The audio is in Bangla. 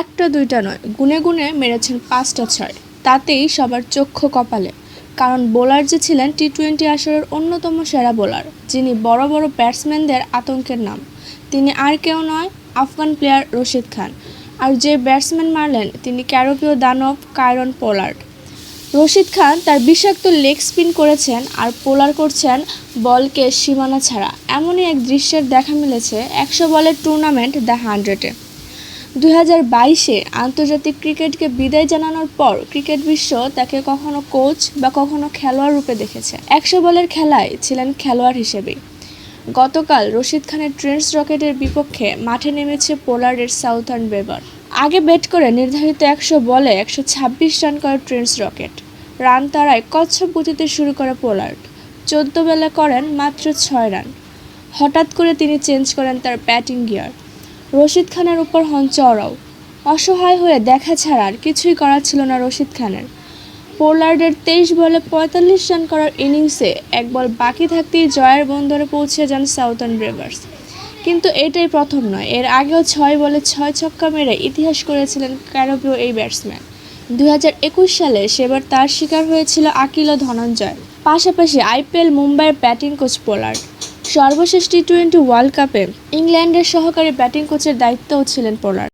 একটা, দুইটা নয়, গুনে গুনে মেরেছেন পাঁচটা, ছয়। তাতেই সবার চক্ষু কপালে। কারণ বোলার যে ছিলেন টি টোয়েন্টি আসরের অন্যতম সেরা বোলার, যিনি বড় বড় ব্যাটসম্যানদের আতঙ্কের নাম। তিনি আর কেউ নয়, আফগান প্লেয়ার রশিদ খান। আর যে ব্যাটসম্যান মারলেন, তিনি ক্যারোপীয় দানব কায়রন পোলার্ড। রশিদ খান তার বিষাক্ত লেগ স্পিন করেছেন আর পোলার করছেন বলকে সীমানা ছাড়া। এমনই এক দৃশ্যের দেখা মিলেছে একশো বলের টুর্নামেন্ট দ্য হান্ড্রেডে। দুই হাজার বাইশে আন্তর্জাতিক ক্রিকেটকে বিদায় জানানোর পর ক্রিকেট বিশ্ব তাকে কখনো কোচ বা কখনো খেলোয়াড় রূপে দেখেছে। একশো বলের খেলায় ছিলেন খেলোয়াড় হিসেবেই গতকাল রশিদ খানের ট্রেন্স রকেটের বিপক্ষে মাঠে নেমেছে পোলার্ডের সাউথার্ন বেবার আগে ব্যাট করে নির্ধারিত একশো বলে একশো ছাব্বিশ রান করে ট্রেন্স রকেট। রান তারায় কচ্ছপ গতিতে শুরু করে পোলার্ড। চোদ্দ বেলা করেন মাত্র ছয় রান। হঠাৎ করে তিনি চেঞ্জ করেন তার ব্যাটিং গিয়ার। রশিদ খানের উপর হন চড়াও অসহায় হয়ে দেখা ছাড়া আর কিছুই করার ছিল না রশিদ খানের। পোলার্ডের তেইশ বলে পঁয়তাল্লিশ রান করার ইনিংসে এক বল বাকি থাকতেই জয়ের বন্দরে পৌঁছে যান সাউথার্ন ব্রেভার্স। কিন্তু এটাই প্রথম নয়, এর আগেও ছয় বলে ছয় ছক্কা মেরে ইতিহাস করেছিলেন ক্যারোপীয় এই ব্যাটসম্যান। দু হাজার একুশ সালে সেবার তার শিকার হয়েছিল আকিল ও ধনঞ্জয়। পাশাপাশি আইপিএল মুম্বাইয়ের ব্যাটিং কোচ পোলার্ড। সর্বশেষ টি টোয়েন্টি ওয়ার্ল্ড কাপে ইংল্যান্ডের সহকারী ব্যাটিং কোচের দায়িত্বও ছিলেন পোলার্ড।